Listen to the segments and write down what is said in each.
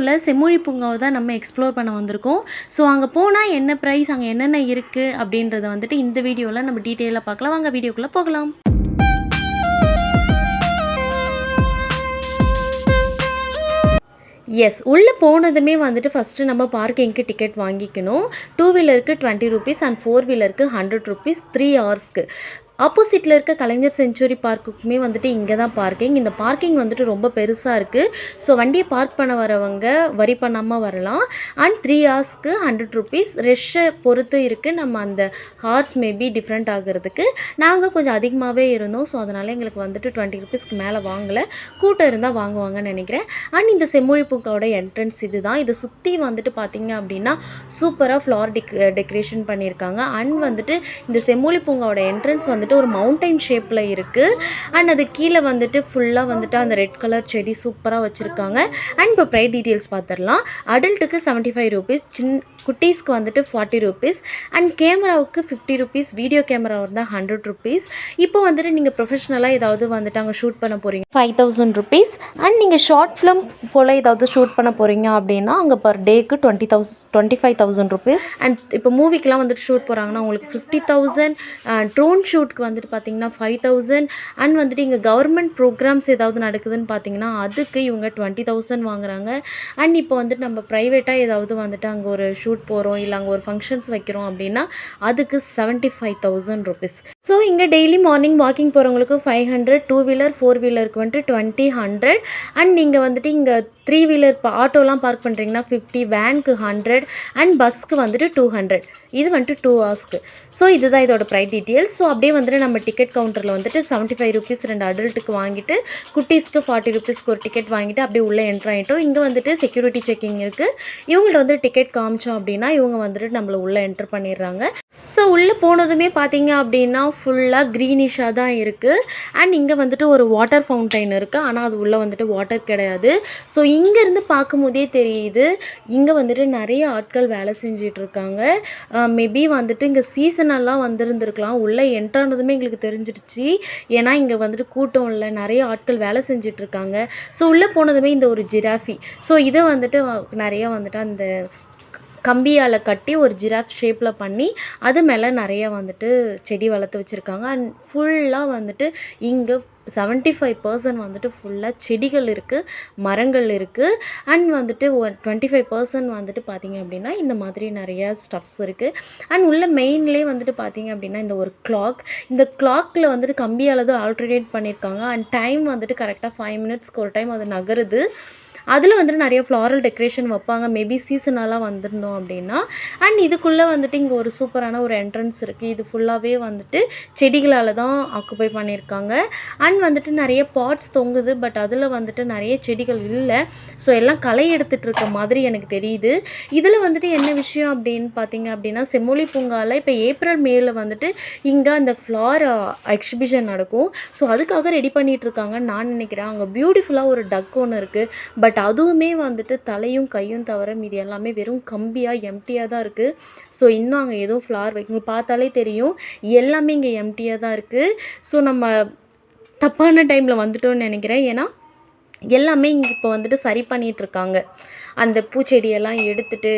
உள்ள செம்மொழி பூங்காவை தான் நம்ம எக்ஸ்ப்ளோர் பண்ண வந்திருக்கோம். ஸோ அங்கே போனால் என்ன ப்ரைஸ் அங்கே என்னென்ன இருக்குது அப்படின்றத வந்துட்டு இந்த வீடியோவில் நம்ம டீட்டெயிலாக பார்க்கலாம். வாங்க வீடியோக்குள்ளே போகலாம். எஸ் உள்ளே போனதுமே வந்துட்டு ஃபஸ்ட்டு நம்ம பார்க்கிங்க்கு டிக்கெட் வாங்கிக்கணும். டூ வீலருக்கு டுவெண்ட்டி ருபீஸ் அண்ட் ஃபோர் வீலருக்கு ஹண்ட்ரட் ருபீஸ் த்ரீ ஹவர்ஸ்க்கு ஆப்போசிட்டில் இருக்க கலைஞர் செஞ்சுரி பார்க்குக்குமே வந்துட்டு இங்கே தான் பார்க்கிங் இந்த பார்க்கிங் வந்துட்டு ரொம்ப பெருசாக இருக்குது ஸோ வண்டியை பார்க் பண்ண வரவங்க வரி பண்ணாமல் வரலாம். அண்ட் த்ரீ ஹார்ஸ்க்கு ஹண்ட்ரட் ருபீஸ் ரெஷ்ஷை பொறுத்து இருக்குது நம்ம அந்த ஹார்ஸ் மேபி டிஃப்ரெண்ட் ஆகிறதுக்கு. நாங்கள் கொஞ்சம் அதிகமாகவே இருந்தோம். ஸோ அதனால் எங்களுக்கு வந்துட்டு டுவெண்ட்டி ருபீஸ்க்கு மேலே வாங்கலை. கூட்டம் இருந்தால் வாங்குவாங்கன்னு நினைக்கிறேன். அண்ட் இந்த செம்மொழி பூக்காவோட என்ட்ரன்ஸ் இது தான் இதை சுற்றி வந்துட்டு பார்த்தீங்க அப்படின்னா சூப்பராக ஃப்ளார் டெக் டெக்கரேஷன் பண்ணியிருக்காங்க. அண்ட் வந்துட்டு இந்த செம்மொழி பூங்காவோட என்ட்ரன்ஸ் வந்துட்டு ஒரு மவுண்டைன் ஷேப்பில் இருக்குது அண்ட் அது கீழே வந்துட்டு ஃபுல்லாக வந்துட்டு அந்த ரெட் கலர் செடி சூப்பராக வச்சுருக்காங்க. அண்ட் இப்போ ப்ரைஸ் டீட்டெயில்ஸ் பார்த்துடலாம் அடல்ட்டுக்கு செவன்ட்டி ஃபைவ் ருபீஸ் சின் குட்டீஸ்க்கு வந்துட்டு ஃபார்ட்டி ருபீஸ் அண்ட் கேமராவுக்கு ஃபிஃப்டி ருபீஸ் வீடியோ கேமரா இருந்தால் ஹண்ட்ரட் ருபீஸ் இப்போ வந்துட்டு நீங்கள் ப்ரொஃபஷனலாக ஏதாவது வந்துட்டு அங்கே ஷூட் பண்ண போகிறீங்க ஃபைவ் தௌசண்ட் ருபீஸ் அண்ட் நீங்கள் ஷார்ட் ஃபிலிம் போல் ஏதாவது ஷூட் பண்ண போகிறீங்க அப்படின்னா அங்கே per take twenty thousand twenty five thousand rupees and இப்போ மூவிக்கெலாம் வந்துட்டு ஷூட் போகிறாங்கன்னா உங்களுக்கு ஃபிஃப்டி தௌசண்ட் ட்ரோன் ஷூட்க்கு வந்துட்டு பார்த்தீங்கன்னா ஃபைவ் தௌசண்ட் அண்ட் வந்துட்டு இங்கே கவர்மெண்ட் ப்ரோக்ராம்ஸ் ஏதாவது நடக்குதுன்னு பார்த்தீங்கன்னா அதுக்கு இவங்க டுவெண்ட்டி தௌசண்ட் வாங்குறாங்க. அண்ட் இப்போ வந்துட்டு நம்ம ப்ரைவேட்டாக ஏதாவது வந்துட்டு அங்கே ஒரு ஷூ ஷூட் போகிறோம் இல்லை அங்கே ஒரு ஃபங்க்ஷன்ஸ் வைக்கிறோம் அப்படின்னா அதுக்கு seventy five thousand rupees so இங்கே டெய்லி மார்னிங் வாக்கிங் போகிறவங்களுக்கு five hundred two wheeler four வீலருக்கு வந்துட்டு டுவெண்ட்டி ஹண்ட்ரட் அண்ட் நீங்கள் வந்துட்டு இங்கே த்ரீ வீலர் இப்போ ஆட்டோலாம் பார்க் பண்ணுறீங்கன்னா ஃபிஃப்டி வேனுக்கு ஹண்ட்ரட் அண்ட் பஸ்க்கு வந்துட்டு டூ ஹண்ட்ரட் இது வந்துட்டு டூ ஹவர்ஸ்க்கு ஸோ இதுதான் இதோட ப்ரைட் டீட்டெயில்ஸ் ஸோ அப்படியே வந்துட்டு நம்ம டிக்கெட் கவுண்டரில் வந்துட்டு செவன்ட்டி ஃபைவ் ருபீஸ் ரெண்டு அடல்ட்டுக்கு வாங்கிட்டு குட்டீஸ்க்கு ஃபார்ட்டி ருபீஸ்க்கு ஒரு டிக்கெட் வாங்கிட்டு அப்படியே உள்ளே என்ட்ரு ஆகிட்டோம் இங்கே வந்துட்டு செக்யூரிட்டி செக்கிங் இருக்குது இவங்கள்ட்ட வந்து டிக்கெட் காமிச்சோம் அப்படின்னா இவங்க வந்துட்டு நம்மளை உள்ளே என்ட்ரு பண்ணிடுறாங்க. ஸோ உள்ளே போனதுமே பார்த்தீங்க அப்படின்னா ஃபுல்லாக க்ரீனிஷாக தான் இருக்குது அண்ட் இங்கே வந்துட்டு ஒரு வாட்டர் ஃபவுண்டைன் இருக்குது ஆனால் அது உள்ளே வந்துட்டு வாட்டர் கிடையாது. ஸோ இங்கேருந்து பார்க்கும்போதே தெரியுது இங்கே வந்துட்டு நிறைய ஆட்கள் வேலை செஞ்சிட்ருக்காங்க மேபி uh, வந்துட்டு இங்கே சீசனெல்லாம் வந்திருந்துருக்கலாம். உள்ளே என்ட்ரானதுமே எங்களுக்கு தெரிஞ்சிடுச்சு. ஏன்னா இங்கே வந்துட்டு கூட்டம் இல்லை. நிறைய ஆட்கள் வேலை செஞ்சிட்ருக்காங்க ஸோ உள்ளே போனதுமே இந்த ஒரு ஜிராஃபி ஸோ இதை வந்துட்டு நிறைய வந்துட்டு அந்த கம்பியால் கட்டி ஒரு ஜிராஃப் ஷேப்பில் பண்ணி அது மேலே நிறைய வந்துட்டு செடி வளர்த்து வச்சுருக்காங்க. அண்ட் ஃபுல்லாக வந்துட்டு இங்கே செவன்ட்டி ஃபைவ் பர்சன்ட் வந்துட்டு ஃபுல்லாக செடிகள் இருக்குது மரங்கள் இருக்குது அண்ட் வந்துட்டு ஒரு டுவெண்ட்டி ஃபைவ் பர்சன்ட் வந்துட்டு பார்த்திங்க அப்படின்னா இந்த மாதிரி நிறைய ஸ்டஃப்ஸ் இருக்குது அண்ட் உள்ள மெயின்லேயே வந்துட்டு பார்த்திங்க அப்படின்னா இந்த ஒரு கிளாக் இந்த கிளாக்கில் வந்துட்டு கம்பியால் தான் ஆல்டர்னேட் பண்ணியிருக்காங்க அண்ட் டைம் வந்துட்டு கரெக்டாக ஃபைவ் மினிட்ஸ்க்கு ஒரு டைம் அது நகருது. அதில் வந்துட்டு நிறைய ஃப்ளாரல் டெக்கரேஷன் வைப்பாங்க. மேபி சீசனலாக வந்திருந்தோம் அப்படின்னா. அண்ட் இதுக்குள்ளே வந்துட்டு இங்கே ஒரு சூப்பரான ஒரு என்ட்ரன்ஸ் இருக்குது இது ஃபுல்லாகவே வந்துட்டு செடிகளால் தான் ஆக்குப்பை பண்ணியிருக்காங்க. அண்ட் வந்துட்டு நிறைய பாட்ஸ் தொங்குது. பட் அதில் வந்துட்டு நிறைய செடிகள் இல்லை. ஸோ எல்லாம் களை எடுத்துகிட்டு இருக்க மாதிரி எனக்கு தெரியுது. இதில் வந்துட்டு என்ன விஷயம் அப்படின்னு பார்த்தீங்க அப்படின்னா செம்மொழி பூங்காவில் இப்போ ஏப்ரல் மேல வந்துட்டு இங்கே அந்த ஃப்ளார் எக்ஸிபிஷன் uh, நடக்கும். ஸோ அதுக்காக ரெடி பண்ணிகிட்ருக்காங்கன்னு நான் நினைக்கிறேன். அங்கே பியூட்டிஃபுல்லாக ஒரு டக் ஒன்று இருக்குது பட் பட் அதுவுமே வந்துட்டு தலையும் கையும் தவிர மீதி எல்லாமே வெறும் கம்பியாக எம்டியாக தான் இருக்குது ஸோ இன்னும் அங்கே எதுவும் ஃப்ளார் வைக்கணும் பார்த்தாலே தெரியும். எல்லாமே இங்கே எம்டியாக தான் இருக்குது ஸோ நம்ம தப்பான டைமில் வந்துட்டோம்னு நினைக்கிறேன். ஏன்னா எல்லாமே இங்கே இப்போ வந்துட்டு சரி பண்ணிகிட்ருக்காங்க அந்த பூச்செடியெல்லாம் எடுத்துட்டு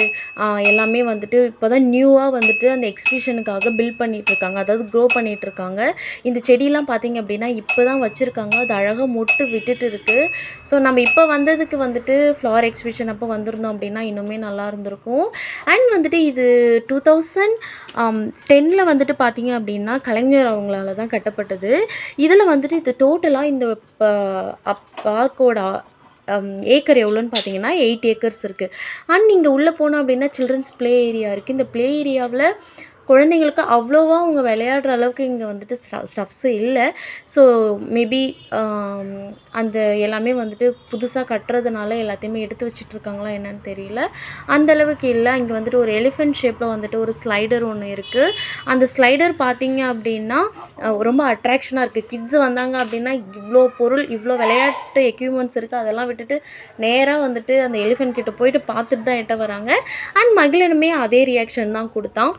எல்லாமே வந்துட்டு இப்போ தான் நியூவாக வந்துட்டு அந்த எக்ஸிபிஷனுக்காக பில்ட் பண்ணிகிட்ருக்காங்க அதாவது க்ரோ பண்ணிகிட்ருக்காங்க இந்த செடியெலாம் பார்த்திங்க அப்படின்னா இப்போ தான் வச்சுருக்காங்க. அது அழகாக மொட்டு விட்டுட்டு இருக்குது ஸோ நம்ம இப்போ வந்ததுக்கு வந்துட்டு ஃப்ளவர் எக்ஸிபிஷன் அப்போ வந்திருந்தோம் அப்படின்னா இன்னுமே நல்லா இருந்திருக்கும். அண்ட் வந்துட்டு இது டூ தௌசண்ட் டென்னில் வந்துட்டு பார்த்திங்க அப்படின்னா கலைஞர் அவங்களால தான் கட்டப்பட்டது. இதில் வந்துட்டு இது டோட்டலாக இந்த பார்க்கோட ஏக்கர் எவ்வளோன்னு பார்த்தீங்கன்னா எயிட் ஏக்கர்ஸ் இருக்குது அண்ட் நீங்கள் உள்ளே போனோம் அப்படின்னா சில்ட்ரன்ஸ் ப்ளே ஏரியா இருக்குது இந்த ப்ளே ஏரியாவில் குழந்தைங்களுக்கு அவ்வளோவா அவங்க விளையாடுற அளவுக்கு இங்கே வந்துட்டு ஸ்டஃப்ஸு இல்லை. ஸோ மேபி அந்த எல்லாமே வந்துட்டு புதுசாக கட்டுறதுனால எல்லாத்தையுமே எடுத்து வச்சுட்ருக்காங்களா என்னன்னு தெரியல. அந்த அளவுக்கு இல்லை. இங்கே வந்துட்டு ஒரு எலிஃபெண்ட் ஷேப்பில் வந்துட்டு ஒரு ஸ்லைடர் ஒன்று இருக்குது அந்த ஸ்லைடர் பார்த்தீங்க அப்படின்னா ரொம்ப அட்ராக்ஷனாக இருக்குது கிட்ஸ் வந்தாங்க அப்படின்னா இவ்வளோ பொருள் இவ்வளோ விளையாட்டு எக்யூப்மெண்ட்ஸ் இருக்குது அதெல்லாம் விட்டுட்டு நேராக வந்துட்டு அந்த எலிஃபெண்ட் கிட்ட போயிட்டு பார்த்துட்டு தான் எட்ட வராங்க. அண்ட் மகிழனுமே அதே ரியாக்ஷன் தான் கொடுத்தான்.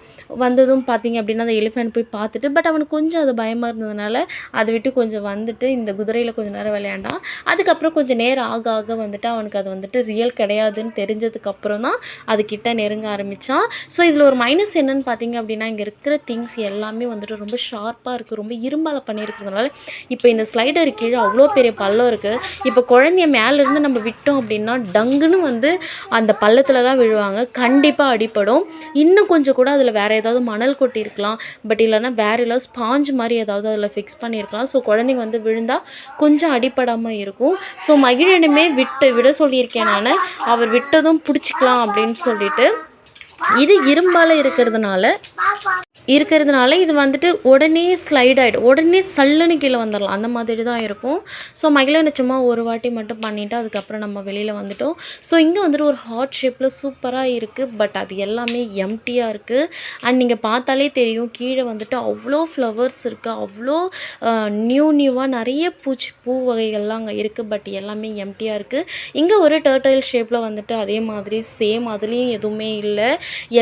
வந்து வந்ததும் பார்த்தீங்க அப்படின்னா அந்த எலிஃபென்ட் போய் பார்த்துட்டு பட் அவனுக்கு கொஞ்சம் அது பயமாக இருந்ததுனால அதை விட்டு கொஞ்சம் வந்துட்டு இந்த குதிரையில் கொஞ்சம் நேரம் விளையாண்டான். அதுக்கப்புறம் கொஞ்சம் நேரம் ஆக ஆக வந்துட்டு அவனுக்கு அது வந்துட்டு ரியல் கிடையாதுன்னு தெரிஞ்சதுக்கப்புறம் தான் அது கிட்ட நெருங்க ஆரம்பித்தான் ஸோ இதில் ஒரு மைனஸ் என்னன்னு பார்த்தீங்க அப்படின்னா இங்கே இருக்கிற திங்ஸ் எல்லாமே வந்துட்டு ரொம்ப ஷார்ப்பாக இருக்குது ரொம்ப இரும்பால் பண்ணியிருக்கிறதுனால இப்போ இந்த ஸ்லைடர் கீழே அவ்வளோ பெரிய பள்ளம் இருக்குது இப்போ குழந்தைய மேலேருந்து நம்ம விட்டோம் அப்படின்னா டங்குன்னு வந்து அந்த பள்ளத்தில் தான் விழுவாங்க. கண்டிப்பாக அடிப்படும் இன்னும் கொஞ்சம் கூட அதில் வேறு ஏதாவது மணல் கொட்டியிருக்கலாம் பட் இல்லைன்னா வேறு ஏதாவது ஸ்பாஞ்ச் மாதிரி ஏதாவது அதில் ஃபிக்ஸ் பண்ணியிருக்கலாம். ஸோ குழந்தைங்க வந்து விழுந்தால் கொஞ்சம் அடிப்படாமல் இருக்கும். ஸோ மகிழனுமே விட்டு விட சொல்லியிருக்கேன் நான். அவர் விட்டதும் பிடிச்சிக்கலாம் அப்படின்னு சொல்லிட்டு. இது இரும்பால் இருக்கிறதுனால இருக்கிறதுனால இது வந்துட்டு உடனே ஸ்லைட் ஆகிடும் உடனே சல்லுன்னு கீழே வந்துடலாம் அந்த மாதிரி தான் இருக்கும். ஸோ மகிழனை சும்மா ஒரு வாட்டி மட்டும் பண்ணிவிட்டு அதுக்கப்புறம் நம்ம வெளியில் வந்துட்டோம். ஸோ இங்கே வந்துட்டு ஒரு ஹார்ட் ஷேப்பில் சூப்பராக இருக்குது பட் அது எல்லாமே எம்டியாக இருக்குது அண்ட் நீங்கள் பார்த்தாலே தெரியும். கீழே வந்துட்டு அவ்வளோ ஃப்ளவர்ஸ் இருக்குது அவ்வளோ நியூ நியூவாக நிறைய பூச்சி பூ வகைகள்லாம் அங்கே இருக்குது பட் எல்லாமே எம்டியாக இருக்குது இங்கே ஒரு டர்டைல் ஷேப்பில் வந்துட்டு அதே மாதிரி சேம் அதுலேயும் எதுவுமே இல்லை.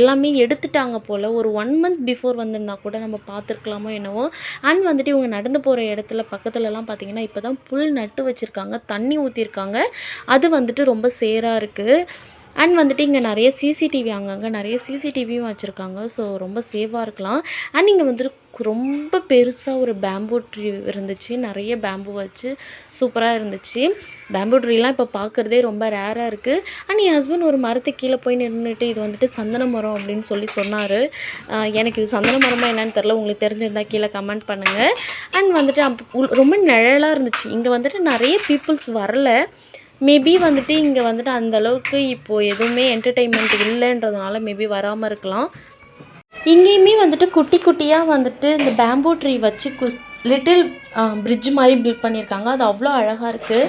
எல்லாமே எடுத்துட்டாங்க போல். ஒரு ஒன் மந்த் பிஃபோர் வந்திருந்தா கூட நம்ம பார்த்துருக்கலாமோ என்னவோ? அண்ட் வந்துட்டு இவங்க நடந்து போகிற இடத்துல பக்கத்துலலாம் பார்த்தீங்கன்னா இப்போ தான் புல் நட்டு வச்சுருக்காங்க தண்ணி ஊற்றிருக்காங்க அது வந்துட்டு ரொம்ப சேராக இருக்குது அண்ட் வந்துட்டு இங்கே நிறைய சிசிடிவி அங்கங்கே நிறைய சிசிடிவியும் வச்சுருக்காங்க. ஸோ ரொம்ப சேஃபாக இருக்கலாம். அண்ட் இங்கே வந்துட்டு ரொம்ப பெருசாக ஒரு பேம்பு ட்ரீ இருந்துச்சு. நிறைய பேம்பு வச்சு சூப்பராக இருந்துச்சு. பேம்பு ட்ரீலாம் இப்போ பார்க்குறதே ரொம்ப ரேராக இருக்குது அண்ட் என் ஹஸ்பண்ட் ஒரு மரத்துக்கு கீழே போய் நின்றுட்டு இது வந்துட்டு சந்தன மரம் அப்படின்னு சொல்லி சொன்னார். எனக்கு இது சந்தன மரமாக என்னன்னு தெரில உங்களுக்கு தெரிஞ்சிருந்தால் கீழே கமெண்ட் பண்ணுங்கள் அண்ட் வந்துட்டு அப் ரொம்ப நிழலாக இருந்துச்சு. இங்கே வந்துட்டு நிறைய பீப்புள்ஸ் வரல. மேபி வந்துட்டு இங்கே வந்துட்டு அந்த அளவுக்கு இப்போது எதுவுமே என்டர்டெயின்மெண்ட் இல்லைன்றதுனால மேபி வராமல் இருக்கலாம். இங்கேயுமே வந்துட்டு குட்டி குட்டியாக வந்துட்டு இந்த பேம்பூ ட்ரீ வச்சு குஸ் லிட்டில் பிரிட்ஜ் மாதிரி பில்ட் பண்ணியிருக்காங்க. அது அவ்வளோ அழகாக இருக்குது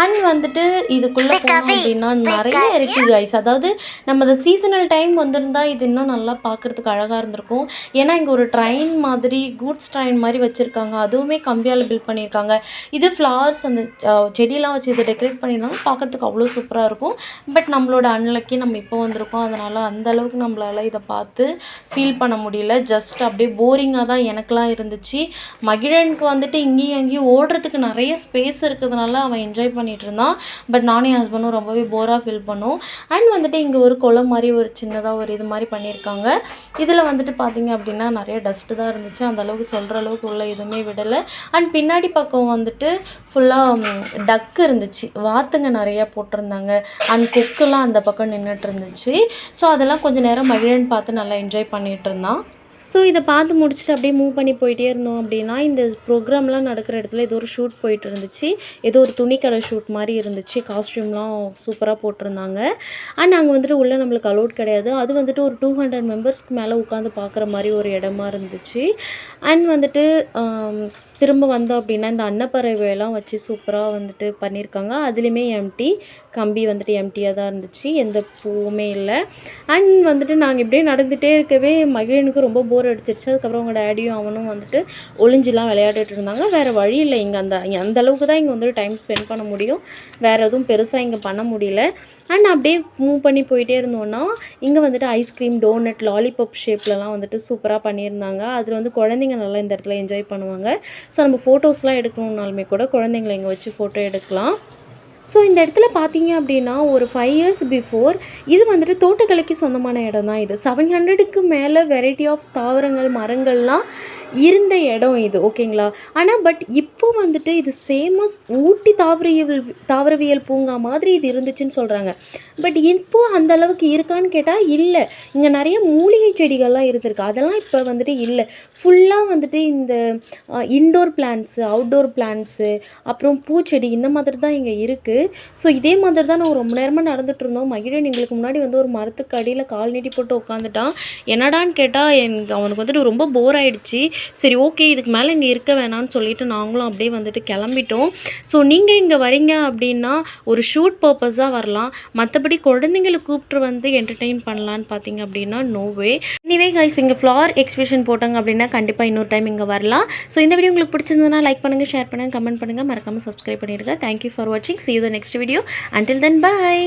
அண்ட் வந்துட்டு இதுக்குள்ளே போனோம் அப்படின்னா நிறைய இருக்குது ஐஸ் அதாவது நம்ம இந்த சீசனல் டைம் வந்திருந்தா இது இன்னும் நல்லா பார்க்குறதுக்கு அழகாக இருந்திருக்கும். ஏன்னா இங்கே ஒரு ட்ரெயின் மாதிரி கூட்ஸ் ட்ரெயின் மாதிரி வச்சுருக்காங்க. அதுவுமே கம்பியால் பில்ட் பண்ணியிருக்காங்க. இது ஃப்ளவர்ஸ் அந்த அஹ், செடியெல்லாம் வச்சு இதை டெக்கரேட் பண்ணியிருந்தாங்க பார்க்குறதுக்கு அவ்வளோ சூப்பராக இருக்கும். பட் நம்மளோட அன்லக்கி நம்ம இப்போ வந்திருக்கோம். அதனால் அந்த அளவுக்கு நம்மளால இதை பார்த்து ஃபீல் பண்ண முடியல. ஜஸ்ட் அப்படியே போரிங்காக தான் எனக்கெலாம் இருந்துச்சு. மகிழனுக்கு வந்துட்டு இங்கேயும் அங்கேயும் ஓடுறதுக்கு நிறைய ஸ்பேஸ் இருக்கிறதுனால அவன் என்ஜாய் பண்ணிட்டு இருந்தான். பட் நானும் என் ஹஸ்பண்டும் ரொம்பவே போராக ஃபீல் பண்ணோம். அண்ட் வந்துட்டு இங்கே ஒரு குளம் மாதிரி ஒரு சின்னதாக ஒரு இது மாதிரி பண்ணியிருக்காங்க. இதில் வந்துட்டு பார்த்தீங்க அப்படின்னா நிறைய டஸ்ட்டு தான் இருந்துச்சு. அந்த அளவுக்கு சொல்கிற அளவுக்கு உள்ள எதுவுமே விடலை. அண்ட் பின்னாடி பக்கம் வந்துட்டு ஃபுல்லாக டக்கு இருந்துச்சு. வாத்துங்க நிறையா போட்டிருந்தாங்க. அண்ட் கொக்குலாம் அந்த பக்கம் நின்றுட்டு இருந்துச்சு. ஸோ அதெல்லாம் கொஞ்சம் நேரம் மகிழன் பார்த்து நல்லா என்ஜாய் பண்ணிகிட்டு இருந்தான். ஸோ இதை பார்த்து முடிச்சுட்டு அப்படியே மூவ் பண்ணி போயிட்டே இருந்தோம் அப்படின்னா இந்த ப்ரோக்ராம்லாம் நடக்கிற இடத்துல ஏதோ ஒரு ஷூட் போயிட்டு இருந்துச்சு. ஏதோ ஒரு துணிக்கடை ஷூட் மாதிரி இருந்துச்சு. காஸ்ட்யூம்லாம் சூப்பராக போட்டிருந்தாங்க. அண்ட் அங்கே வந்துட்டு உள்ளே நம்மளுக்கு அலோட் கிடையாது. அது வந்துட்டு ஒரு டூ ஹண்ட்ரட் மெம்பர்ஸ்க்கு மேலே உட்காந்து பார்க்குற மாதிரி ஒரு இடமா இருந்துச்சு. அண்ட் வந்துட்டு um, திரும்ப வந்தோம் அப்படின்னா இந்த அன்னப்பறவையெல்லாம் வச்சு சூப்பராக வந்துட்டு பண்ணியிருக்காங்க. அதுலேயுமே எம்டி கம்பி வந்துட்டு எம்டியாக தான் இருந்துச்சு. எந்த பூவுமே இல்லை. அண்ட் வந்துட்டு நாங்கள் இப்படியே நடந்துகிட்டே இருக்கவே மகிழனுக்கு ரொம்ப போர் அடிச்சிருச்சு. அதுக்கப்புறம் அவங்க டேடியும் அவனும் வந்துட்டு ஒளிஞ்சிலாம் விளையாடிட்டு இருந்தாங்க. வேறு வழி இல்லை. இங்கே அந்த அந்த அளவுக்கு தான் இங்கே வந்துட்டு டைம் ஸ்பெண்ட் பண்ண முடியும். வேறு எதுவும் பெருசாக இங்கே பண்ண முடியல. அண்ட் அப்படியே மூவ் பண்ணி போயிட்டே இருந்தோன்னா இங்கே வந்துட்டு ஐஸ்கிரீம் டோனட் லாலிபப் ஷேப்லலாம் வந்துட்டு சூப்பராக பண்ணியிருந்தாங்க. அதில் வந்து குழந்தைங்க நல்லா இந்த இடத்துல என்ஜாய் பண்ணுவாங்க. ஸோ நம்ம ஃபோட்டோஸ்லாம் எடுக்கணுன்னாலுமே கூட குழந்தைங்கள இங்கே வச்சு ஃபோட்டோ எடுக்கலாம். ஸோ இந்த இடத்துல பார்த்தீங்க அப்படின்னா ஒரு ஃபைவ் இயர்ஸ் பிஃபோர் இது வந்துட்டு தோட்டக்கலைக்கு சொந்தமான இடம் தான் இது செவன் ஹண்ட்ரடுக்கு மேலே வெரைட்டி ஆஃப் தாவரங்கள் மரங்கள்லாம் இருந்த இடம் இது ஓகேங்களா? ஆனால் பட் இப்போ வந்துட்டு இது சேமஸ் ஊட்டி தாவரவியல் தாவரவியல் பூங்கா மாதிரி இது இருந்துச்சுன்னு சொல்கிறாங்க பட் இப்போ அந்த அளவுக்கு இருக்கான்னு கேட்டால் இல்லை. இங்கே நிறைய மூலிகை செடிகள்லாம் இருந்திருக்கு. அதெல்லாம் இப்போ வந்துட்டு இல்லை. ஃபுல்லாக வந்துட்டு இந்த இன்டோர் பிளான்ட்ஸு அவுட்டோர் பிளான்ட்ஸு அப்புறம் பூச்செடி இந்த மாதிரி தான் இங்கே இருக்குது ஸோ இதே மாதிரி தான் நான் ரொம்ப நேரமாக நடந்துட்டு இருந்தோம். மகிழன் எங்களுக்கு முன்னாடி வந்து ஒரு மரத்துக்கு அடியில் கால் நீட்டி போட்டு உட்காந்துட்டான் என்னடான்னு கேட்டால் எனக்கு அவனுக்கு வந்துட்டு ரொம்ப போர் ஆயிடுச்சு. சரி ஓகே இதுக்கு மேலே இங்கே இருக்க வேணாம்னு சொல்லிட்டு நாங்களும் அப்படியே வந்துட்டு கிளம்பிட்டோம். ஸோ நீங்கள் இங்கே வரீங்க அப்படின்னா ஒரு ஷூட் பர்பஸாக வரலாம். மற்றபடி குழந்தைங்களை கூப்பிட்டு வந்து என்டர்டெயின் பண்ணலான்னு பார்த்தீங்க அப்படின்னா நோவே எனிவே கைஸ் இங்கே ஃப்ளார் எக்ஸிபிஷன் போட்டாங்க அப்படின்னா கண்டிப்பாக இன்னொரு டைம் இங்கே வரலாம். ஸோ இந்த வீடியோ உங்களுக்கு பிடிச்சிருந்ததுன்னா லைக் பண்ணுங்கள் ஷேர் பண்ணுங்கள் கமெண்ட் பண்ணுங்கள் மறக்காமல் சப்ஸ்கிரைப் பண்ணிடுங்க. தேங்க்யூ ஃபார் வாட்சிங் see you the next video until then bye